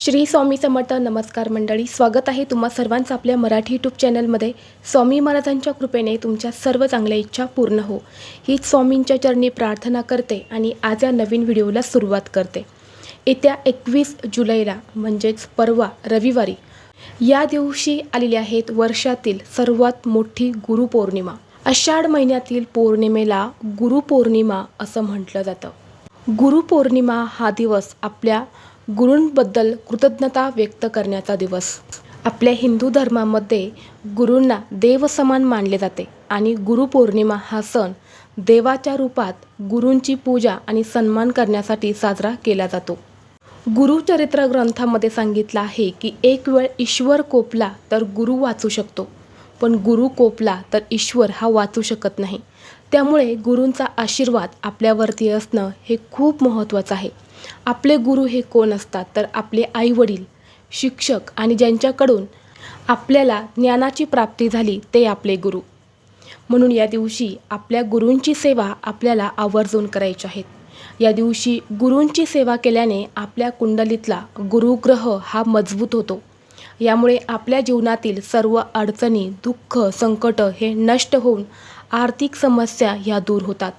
श्री स्वामी समर्थ नमस्कार मंडळी स्वागत आहे तुम्हा सर्वांचं आपल्या मराठी यूट्यूब चॅनलमध्ये. स्वामी महाराजांच्या कृपेने तुमच्या सर्व चांगल्या इच्छा पूर्ण हो. हीच स्वामींच्या चरणी प्रार्थना करते आणि आज या नवीन व्हिडिओला सुरुवात करते. येत्या एकवीस जुलैला म्हणजेच परवा रविवारी या दिवशी आलेली आहेत वर्षातील सर्वात मोठी गुरुपौर्णिमा आषाढ महिन्यातील पौर्णिमेला गुरुपौर्णिमा असं म्हटलं जातं. गुरुपौर्णिमा हा दिवस आपल्या गुरूंबद्दल कृतज्ञता व्यक्त करण्याचा दिवस. आपल्या हिंदू धर्मामध्ये गुरूंना देवसमान मानले जाते आणि गुरुपौर्णिमा हा सण देवाच्या रूपात गुरूंची पूजा आणि सन्मान करण्यासाठी साजरा केला जातो. गुरुचरित्र ग्रंथामध्ये सांगितलं आहे की एक वेळ ईश्वर कोपला तर गुरु वाचू शकतो. पण गुरु कोपला तर ईश्वर हा वाचू शकत नाही. त्यामुळे गुरूंचा आशीर्वाद आपल्यावरती असणं हे खूप महत्त्वाचं आहे. आपले गुरु हे कोण असतात? तर आपले आईवडील शिक्षक आणि ज्यांच्याकडून आपल्याला ज्ञानाची प्राप्ती झाली ते आपले गुरु. म्हणून या दिवशी आपल्या गुरूंची सेवा आपल्याला आवर्जून करायची आहेत या दिवशी गुरूंची सेवा केल्याने आपल्या कुंडलीतला गुरुग्रह हा मजबूत होतो. यामुळे आपल्या जीवनातील सर्व अडचणी दुःख संकट हे नष्ट होऊन आर्थिक समस्या ह्या दूर होतात.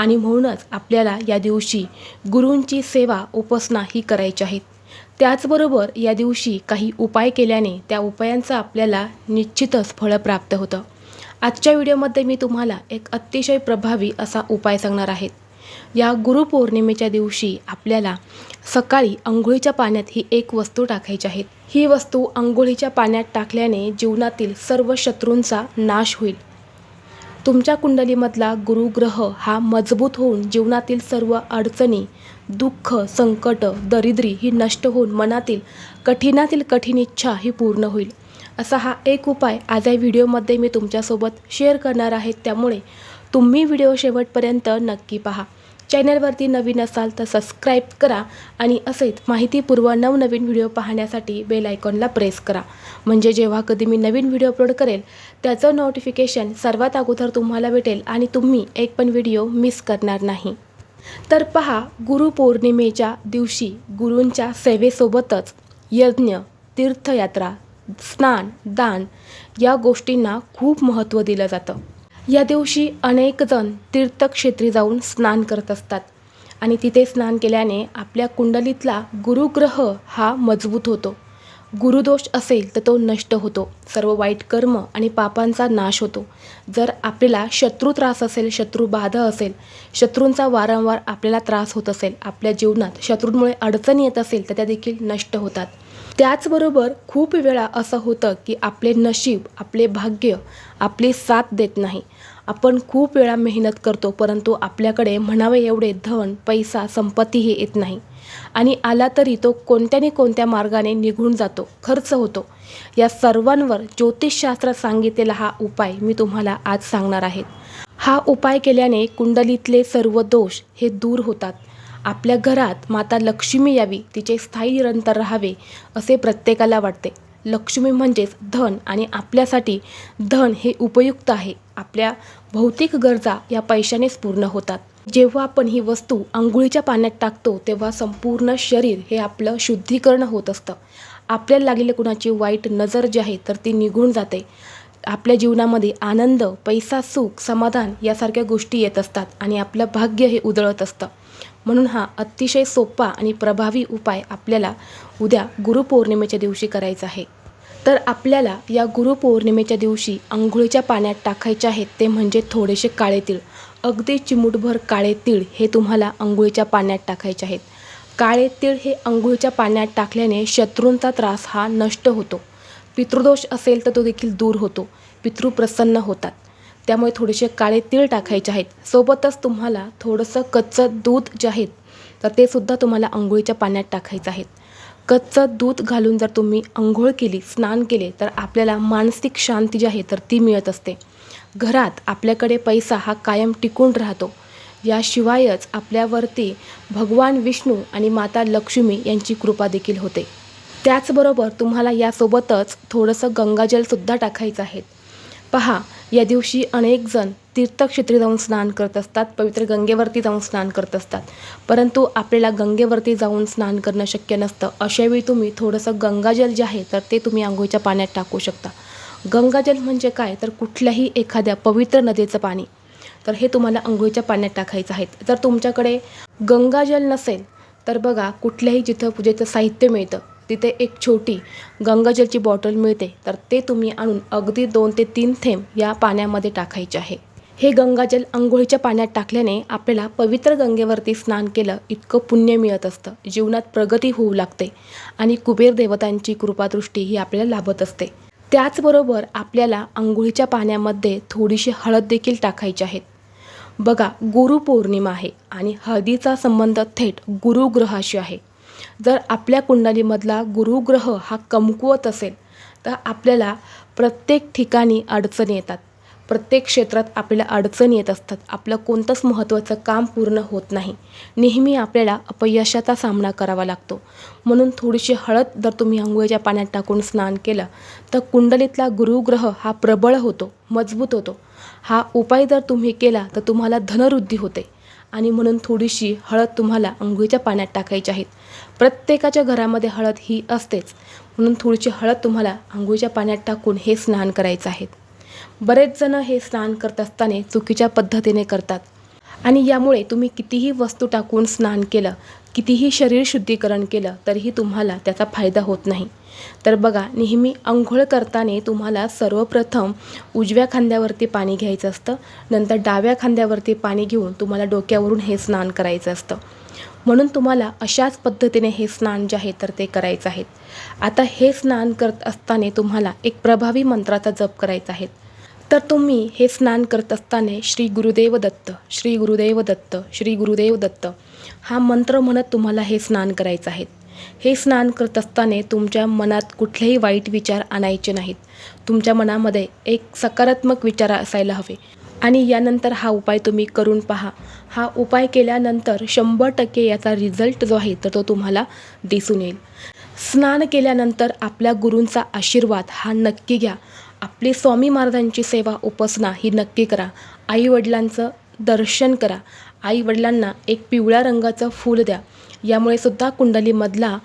आणि म्हणूनच आपल्याला या दिवशी गुरूंची सेवा उपासना ही करायची आहेत त्याचबरोबर या दिवशी काही उपाय केल्याने त्या उपायांचं आपल्याला निश्चितच फळं प्राप्त होतं. आजच्या व्हिडिओमध्ये मी तुम्हाला एक अतिशय प्रभावी असा उपाय सांगणार आहेत या गुरुपौर्णिमेच्या दिवशी आपल्याला सकाळी अंघोळीच्या पाण्यात ही एक वस्तू टाकायची आहे. ही वस्तू अंघोळीच्या पाण्यात टाकल्याने जीवनातील सर्व शत्रूंचा नाश होईल. तुमच्या कुंडलीमधला गुरुग्रह हा मजबूत होऊन जीवनातील सर्व अडचणी दुःख संकट दरिद्री ही नष्ट होऊन मनातील कठीणातील कठीण इच्छा ही पूर्ण होईल. असा हा एक उपाय आज या व्हिडिओमध्ये मी तुमच्यासोबत शेअर करणार आहे. त्यामुळे तुम्ही व्हिडिओ शेवटपर्यंत नक्की पहा. चॅनलवरती नवीन असाल तर सबस्क्राईब करा आणि असेच माहितीपूर्व नवनवीन व्हिडिओ पाहण्यासाठी बेल आयकॉनला प्रेस करा. म्हणजे जेव्हा कधी मी नवीन व्हिडिओ अपलोड करेल त्याचं नोटिफिकेशन सर्वात अगोदर तुम्हाला भेटेल आणि तुम्ही एक पण व्हिडिओ मिस करणार नाही. तर पहा गुरुपौर्णिमेच्या दिवशी गुरूंच्या सेवेसोबतच यज्ञ तीर्थयात्रा स्नान दान या गोष्टींना खूप महत्त्व दिलं जातं. या दिवशी अनेकजण तीर्थक्षेत्री जाऊन स्नान करत असतात. आणि तिथे स्नान केल्याने आपल्या कुंडलीतला गुरुग्रह हा मजबूत होतो. गुरुदोष असेल तर तो नष्ट होतो. सर्व वाईट कर्म आणि पापांचा नाश होतो. जर आपल्याला शत्रू त्रास असेल शत्रू बाधा असेल शत्रूंचा वारंवार आपल्याला त्रास होत असेल आपल्या जीवनात शत्रूंमुळे अडचण येत असेल तर त्या देखील नष्ट होतात. त्याचबरोबर खूप वेळा असं होतं की आपले नशीब आपले भाग्य आपली साथ देत नाही. आपण खूप वेळा मेहनत करतो परंतु आपल्याकडे म्हणावे एवढे धन पैसा संपत्तीही येत नाही. आणि आला तरी तो कोणत्याने कोणत्या मार्गाने निघून जातो खर्च होतो. या सर्वांवर ज्योतिषशास्त्र सांगितलेला हा उपाय मी तुम्हाला आज सांगणार आहे. हा उपाय केल्याने कुंडलीतले सर्व दोष हे दूर होतात. आपल्या घरात माता लक्ष्मी यावी तिचे स्थायी निरंतर राहावे असे प्रत्येकाला वाटते. लक्ष्मी म्हणजेच धन आणि आपल्यासाठी धन हे उपयुक्त आहे. आपल्या भौतिक गरजा या पैशानेच पूर्ण होतात. जेव्हा आपण ही वस्तू आंघोळीच्या पाण्यात टाकतो तेव्हा संपूर्ण शरीर हे आपलं शुद्धीकरण होत असतं. आपल्याला लागलेली कुणाची वाईट नजर जी आहे तर ती निघून जाते. आपल्या जीवनामध्ये आनंद पैसा सुख समाधान यासारख्या गोष्टी येत असतात आणि आपलं भाग्य हे उजळत असतं. म्हणून हा अतिशय सोपा आणि प्रभावी उपाय आपल्याला उद्या गुरुपौर्णिमेच्या दिवशी करायचा आहे. तर आपल्याला या गुरुपौर्णिमेच्या दिवशी अंघोळीच्या पाण्यात टाकायचे आहेत ते म्हणजे थोडेसे काळे तीळ. अगदी चिमूटभर काळे तीळ हे तुम्हाला अंघोळीच्या पाण्यात टाकायचे आहेत. काळे तीळ हे अंघोळीच्या पाण्यात टाकल्याने शत्रूंचा त्रास हा नष्ट होतो. पितृदोष असेल तर तो देखील दूर होतो. पितृ प्रसन्न होतात. त्यामुळे थोडेसे काळे तीळ टाकायचे आहेत. सोबतच तुम्हाला थोडंसं कच्चं दूध जे आहेत तर ते सुद्धा तुम्हाला आंघोळीच्या पाण्यात टाकायचं आहे. कच्चं दूध घालून जर तुम्ही आंघोळ केली स्नान केले तर आपल्याला मानसिक शांती जी आहे तर ती मिळत असते. घरात आपल्याकडे पैसा हा कायम टिकून राहतो. याशिवायच आपल्यावरती भगवान विष्णू आणि माता लक्ष्मी यांची कृपा देखील होते. त्याचबरोबर तुम्हाला यासोबतच थोडंसं गंगाजलसुद्धा टाकायचं आहे. पहा या दिवशी अनेक जण तीर्थक्षेत्री जाऊन स्नान करत असतात पवित्र गंगेवरती जाऊन स्नान करत असतात. परंतु आपल्याला गंगेवरती जाऊन स्नान करणं शक्य नसतं. अशावेळी तुम्ही थोडंसं गंगाजल जे आहे तर ते तुम्ही आंघोळीच्या पाण्यात टाकू शकता. गंगाजल म्हणजे काय? तर कुठल्याही एखाद्या पवित्र नदीचं पाणी. तर हे तुम्हाला आंघोळीच्या पाण्यात टाकायचं आहे. जर तुमच्याकडे गंगाजल नसेल तर बघा कुठल्याही जिथं पूजेचं साहित्य मिळतं. तिथे एक छोटी गंगाजलची बॉटल मिळते तर ते तुम्ही आणून अगदी दोन ते तीन थेंब या पाण्यामध्ये टाकायचे आहे. हे गंगाजल आंघोळीच्या पाण्यात टाकल्याने आपल्याला पवित्र गंगेवरती स्नान केलं इतकं पुण्य मिळत असतं. जीवनात प्रगती होऊ लागते आणि कुबेर देवतांची कृपादृष्टी ही आपल्याला लाभत असते. त्याचबरोबर आपल्याला आंघोळीच्या पाण्यामध्ये थोडीशी हळद देखील टाकायची आहेत बघा गुरुपौर्णिमा आहे आणि हळदीचा संबंध थेट गुरुग्रहाशी आहे. जर आपल्या कुंडलीमधला गुरुग्रह हा कमकुवत असेल तर आपल्याला प्रत्येक ठिकाणी अडचणी येतात. प्रत्येक क्षेत्रात आपल्याला अडचणी येत असतात. आपलं कोणतंच महत्त्वाचं काम पूर्ण होत नाही. नेहमी आपल्याला अपयशाचा सामना करावा लागतो. म्हणून थोडीशी हळद जर तुम्ही आंघोळीच्या पाण्यात टाकून स्नान केलं तर कुंडलीतला गुरुग्रह हा प्रबळ होतो मजबूत होतो. हा उपाय जर तुम्ही केला तर तुम्हाला धनवृद्धी होते. आणि म्हणून थोडीशी हळद तुम्हाला अंघोळीच्या पाण्यात टाकायची आहेत प्रत्येकाच्या घरामध्ये हळद ही असतेच. म्हणून थोडीशी हळद तुम्हाला आंघोळीच्या पाण्यात टाकून हे स्नान करायचं आहे. बरेच जण हे स्नान करत असताना चुकीच्या पद्धतीने करतात. आणि यामुळे तुम्ही कितीही वस्तू टाकून स्नान केलं कितीही शरीर शुद्धीकरण केलं तरीही तुम्हाला त्याचा फायदा होत नाही. तर बघा नेहमी अंघोळ करताना तुम्हाला सर्वप्रथम उजव्या खांद्यावरती पाणी घ्यायचं असतं नंतर डाव्या खांद्यावरती पाणी घेऊन तुम्हाला डोक्यावरून हे स्नान करायचं असतं. म्हणून तुम्हाला अशाच पद्धतीने हे स्नान जे आहे तर ते करायचं आहे. आता हे स्नान करत असताना तुम्हाला एक प्रभावी मंत्राचा जप करायचा आहे. तर तुम्ही हे स्नान करत असताना श्री गुरुदेव दत्त श्री गुरुदेव दत्त श्री गुरुदेव दत्त हा मंत्र म्हणत तुम्हाला हे स्नान करायचं आहे. हे स्नान करत असताना तुमच्या मनात कुठलेही वाईट विचार आणायचे नाहीत. तुमच्या मनामध्ये एक सकारात्मक विचार असायला हवे. आणि यानंतर हा उपाय तुम्ही करून पहा. हा उपाय केल्यानंतर शंभर टक्के याचा रिझल्ट जो आहे तर तो तुम्हाला दिसून येईल. स्नान केल्यानंतर आपल्या गुरूंचा आशीर्वाद हा नक्की घ्या. आपली स्वामी महाराजांची सेवा उपासना ही नक्की करा. आईवडिलांचं दर्शन करा. आईवडिलांना एक पिवळ्या रंगाचं फूल द्या. यामुळे सुद्धा कुंडलीमधला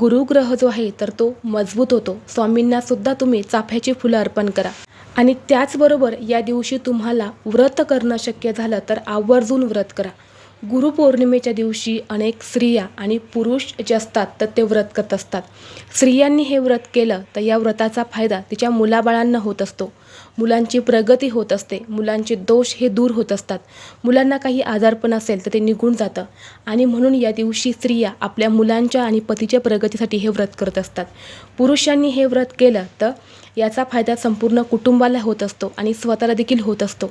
गुरुग्रह जो आहे तर तो मजबूत होतो. स्वामींना सुद्धा तुम्ही चाफ्याची फुलं अर्पण करा. आणि त्याचबरोबर या दिवशी तुम्हाला व्रत करणं शक्य झालं तर आवर्जून व्रत करा. गुरुपौर्णिमेच्या दिवशी अनेक स्त्रिया आणि पुरुष जे असतात तर ते व्रत करत असतात. स्त्रियांनी हे व्रत केलं तर या व्रताचा फायदा तिच्या मुलाबाळांना होत असतो. मुलांची प्रगती होत असते मुलांचे दोष हे दूर होत असतात. मुलांना काही आजारपण असेल तर ते निघून जातं. आणि म्हणून या दिवशी स्त्रिया आपल्या मुलांच्या आणि पतीच्या प्रगतीसाठी हे व्रत करत असतात. पुरुषांनी हे व्रत केलं तर याचा फायदा संपूर्ण कुटुंबाला होत असतो आणि स्वतःला देखील होत असतो.